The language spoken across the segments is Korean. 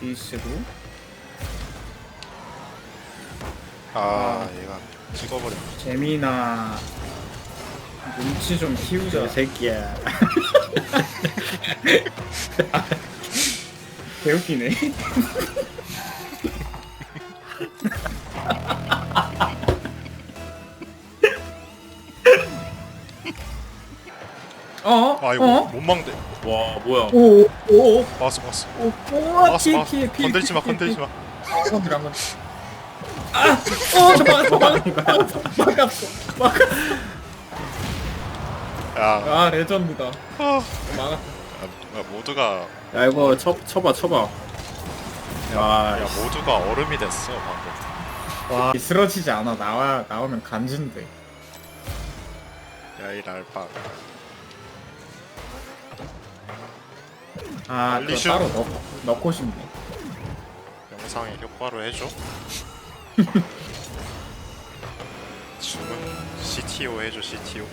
비스도 아 얘가 찍어버려 재미나 눈치 좀 키우자. 새끼야. 개웃기네. 어? 아 이거 어? 못 막대 와 뭐야? 오, 오, 오, 막았어 막았어 오, 오, 막았어 피해, 막았어 피해, 피해. 건들지 마 건들지. 마 아, 건드려, 안 건드려. 아, 어, 저 막았어, 막았어, 막았어, 막았어. 야, 아, 레전드다. 아, 막았어. 야, 모두가 야 이거 쳐 쳐봐 쳐봐. 야, 야 모두가 얼음이 됐어 방금 와, 쓰러지지 않아. 나와, 나오면 간진데. 야이 랄빠 아, 그거 슛. 따로 넣, 넣고 싶네. 영상에 효과로 해줘 주문 CTO 해줘 CTO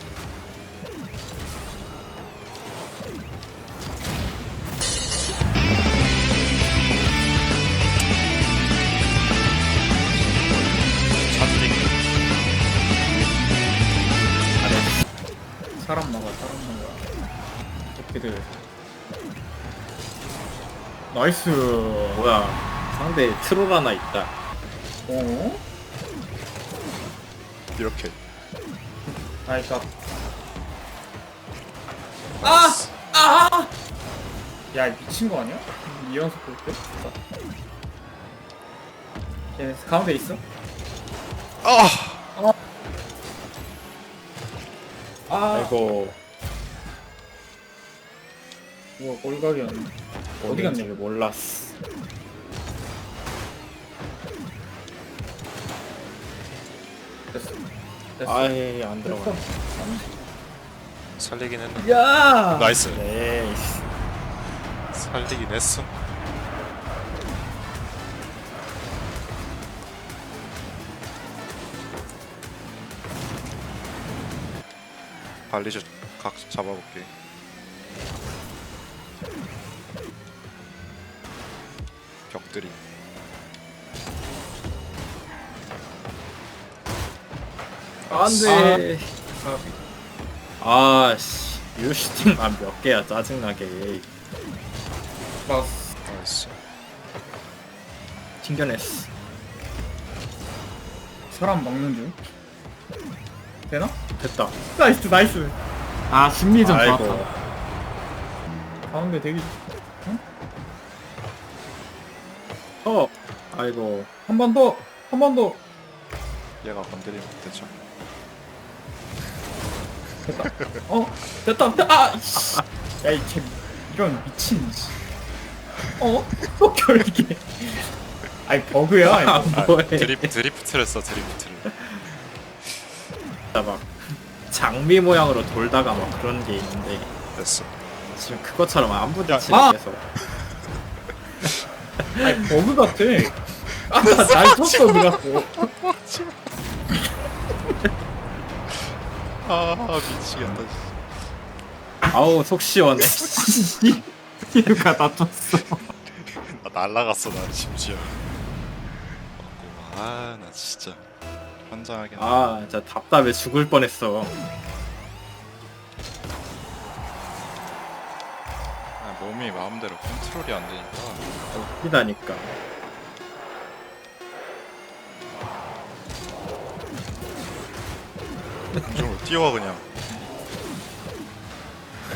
차들이 사람 나가, 사람 나가. 새끼들. 나이스. 뭐야? 상대 트롤 하나 있다. 어? 이렇게 아이까. 아! 아! 야, 미친 거 아니야? 이 연속 볼 때? 얘 가운데 있어? 아! 아, 아이고 뭐야, 꼴각이었네. 어디 갔냐? 줄 몰랐어. 됐어. 됐어. 아예 안 들어가. 살리긴 했는데 야! 나이스 네. 살리긴 했어 발리저 각 잡아볼게 벽들이 안돼. 아, 아씨 유슈팅만 몇 개야 짜증나게. 막 나이스 튕겨냈어. 사람 먹는 중. 되나? 됐다. 나이스, 나이스. 아, 심리전 아이고. 좋았다. 가운데 대기. 어. 아이고. 한 번 더, 한 번 더. 얘가 건드리면 되죠 어, 됐다. 됐다. 아, 씨. 야, 이 개, 이런 미친. 씨. 어? 또 결계. 아이 버그야. 아, 이거. 아, 뭐해? 드리프, 드리프트를 써 드리프트를 진짜 막 장미 모양으로 돌다가 막 그런 게 있는데 됐어 지금 그것처럼 안 야, 부딪히는 아! 계속. 아이 버그 같아. 아까 날 쳤어 들어갔고. 아 미치겠다 진짜. 아우 속 시원해. 얘가 다쳤어. 나 날라갔어 나 심지어 아나 진짜 환장하긴 아. 아 진짜 답답해 죽을 뻔했어. 몸이 마음대로 컨트롤이 안 되니까 웃기다니까. 공중으로 뛰어와 그냥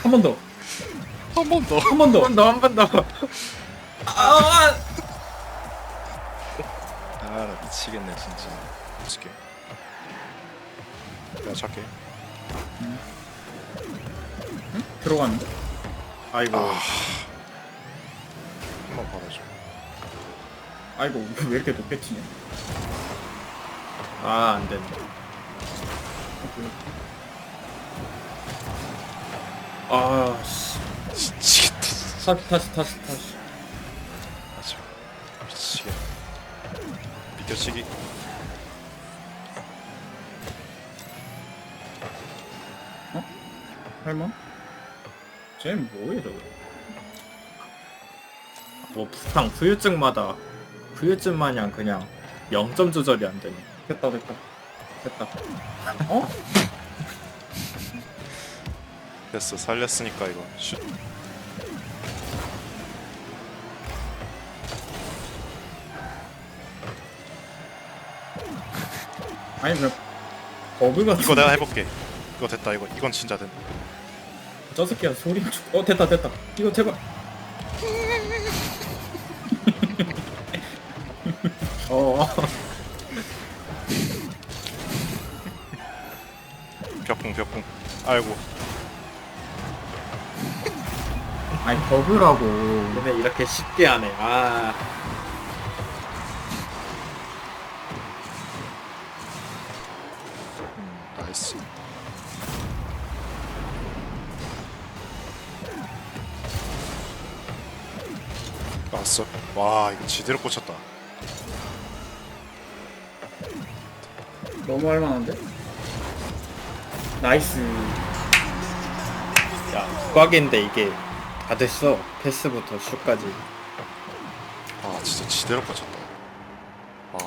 한 번 더. 한 번 더 한 번 더. 한 번 더 한 번 더. 아, 아나 미치겠네 진짜 어떻게 내가 찾게 들어갔는데. 아이고 아. 한번 받아줘 아이고 왜 이렇게 높게 치냐. 아 안 된다. 아 씨. 미치겠다 진짜 다시 다시 다시 다시. 아 지금 미치겠다 비켜치기 할만? 쟤 뭐해 저거? 뭐 부상 후유증마다 후유증 마냥 그냥 0점 조절이 안 되네. 됐다 됐다. 됐다. 어? 됐어 살렸으니까 이거. 슛. 아니 그냥 버그 같은 이거 내가 해볼게. 이거 됐다 이거. 이건 진짜 된다 저 새끼야 소리 주... 어 됐다 됐다 이거 제발 어. 벽궁 벽궁 아이고 아니 버그라고 얘네 이렇게 쉽게 하네. 아. 왔어 와 이거 지대로 꽂혔다 너무 할만한데? 나이스 야, 국각인데 이게 다 됐어. 패스부터 슛까지. 아 진짜 지대로 꽂혔다 아